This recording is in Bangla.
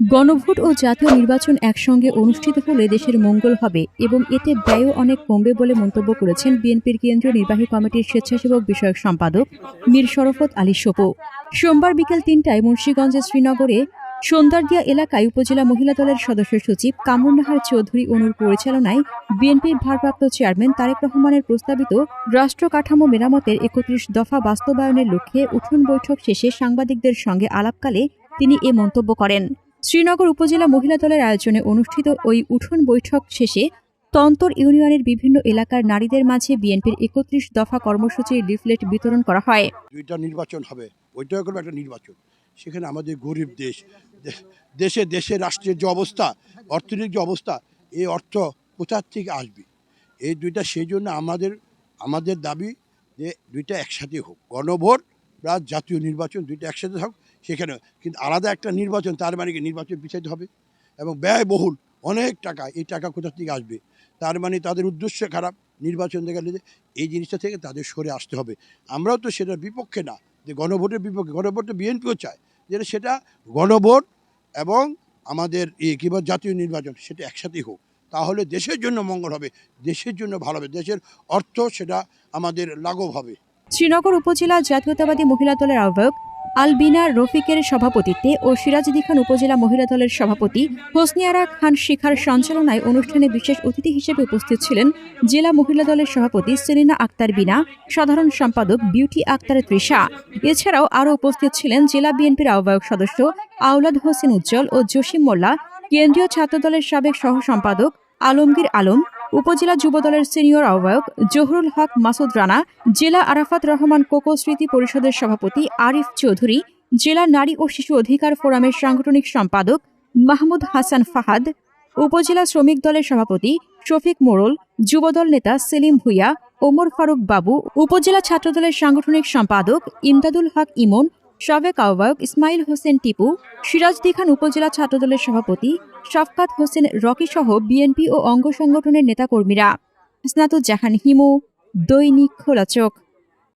গণভোট ও জাতীয় নির্বাচন একসঙ্গে অনুষ্ঠিত হলে দেশের মঙ্গল হবে এবং এতে ব্যয়ও অনেক কমবে বলে মন্তব্য করেছেন বিএনপির কেন্দ্রীয় নির্বাহী কমিটির স্বেচ্ছাসেবক বিষয়ক সম্পাদক মীর শরফত আলী সোপো। সোমবার বিকেল তিনটায় মুন্সীগঞ্জের শ্রীনগরে সন্ধ্যারদিয়া এলাকায় উপজেলা মহিলা দলের সদস্য সচিব কামরুন্নাহার চৌধুরী অনুর পরিচালনায় বিএনপির ভারপ্রাপ্ত চেয়ারম্যান তারেক রহমানের প্রস্তাবিত রাষ্ট্র কাঠামো মেরামতের একত্রিশ দফা বাস্তবায়নের লক্ষ্যে উঠোন বৈঠক শেষে সাংবাদিকদের সঙ্গে আলাপকালে তিনি এ মন্তব্য করেন। শ্রীনগর উপজেলা মহিলা দলের আয়োজনে অনুষ্ঠিত ওই উঠোন বৈঠক শেষে তন্তর ইউনিয়নের বিভিন্ন এলাকার নারীদের মাঝে বিএনপির একত্রিশ দফা কর্মসূচির লিফলেট বিতরণ করা হয়। দুইটা নির্বাচন হবে। একটা নির্বাচন। সেখানে আমাদের গরিব দেশ দেশে দেশে রাষ্ট্রের যে অবস্থা, অর্থনৈতিক যে অবস্থা, এই অর্থ কোথার থেকে আসবে? এই দুইটা সেই জন্য আমাদের আমাদের দাবি যে দুইটা একসাথে হোক। গণভোট প্লাস জাতীয় নির্বাচন দুইটা একসাথে হোক সেখানে কিন্তু আলাদা একটা নির্বাচন, তার মানে কি নির্বাচন পিছাইতে হবে। এবং ব্যয়বহুল অনেক টাকা এই টাকা কোথা থেকে আসবে? তার মানে তাদের উদ্দেশ্য খারাপ, নির্বাচন দেখা গেলে এই জিনিসটা থেকে তাদের সরে আসতে হবে। আমরাও তো সেটার বিপক্ষে না, যে গণভোটের বিপক্ষে গণভোটটা বিএনপিও চায়। যে সেটা গণভোট এবং আমাদের এই কী বলে, জাতীয় নির্বাচন, সেটা একসাথেই হোক। তাহলে দেশের জন্য মঙ্গল হবে, দেশের জন্য ভালো হবে, দেশের অর্থ সেটা আমাদের লাঘব হবে। শ্রীনগর উপজেলা জাতীয়তাবাদী মহিলা দলের আহ্বায়ক আলবিনা রফিকের সভাপতিত্বে ও সিরাজদি খান উপজেলা মহিলা দলের সভাপতি হোসনিয়ারা খান শিখার সঞ্চালনায় অনুষ্ঠানে বিশেষ অতিথি হিসেবে উপস্থিত ছিলেন জেলা মহিলা দলের সভাপতি সেলিনা আক্তার বিনা, সাধারণ সম্পাদক বিউটি আক্তার তৃষা। এছাড়াও আরও উপস্থিত ছিলেন জেলা বিএনপির আহ্বায়ক সদস্য আওলাদ হোসেন উজ্জ্বল ও জসিম মোল্লা, কেন্দ্রীয় ছাত্রদলের সাবেক সহ সম্পাদক আলমগীর আলম উপজেলা যুবদলের সিনিয়র আহ্বায়ক জহুরুল হক মাসুদ রানা, জেলা আরাফাত রহমান কোকো স্মৃতি পরিষদের সভাপতি আরিফ চৌধুরী, জেলা নারী ও শিশু অধিকার ফোরামের সাংগঠনিক সম্পাদক মাহমুদ হাসান ফাহাদ, উপজেলা শ্রমিক দলের সভাপতি শফিক মোড়ল যুবদল নেতা সেলিম ভুইয়া, ওমর ফারুক বাবু, উপজেলা ছাত্রদলের সাংগঠনিক সম্পাদক ইমদাদুল হক ইমন সাবেক আহ্বায়ক ইসমাইল হোসেন টিপু সিরাজদি খান উপজেলা ছাত্রদলের সভাপতি শফকাত হোসেন রকি সহ বিএনপি ও অঙ্গ সংগঠনের নেতাকর্মীরা। স্নাতুজ্জাহান হিমু, দৈনিক খোলা চোখ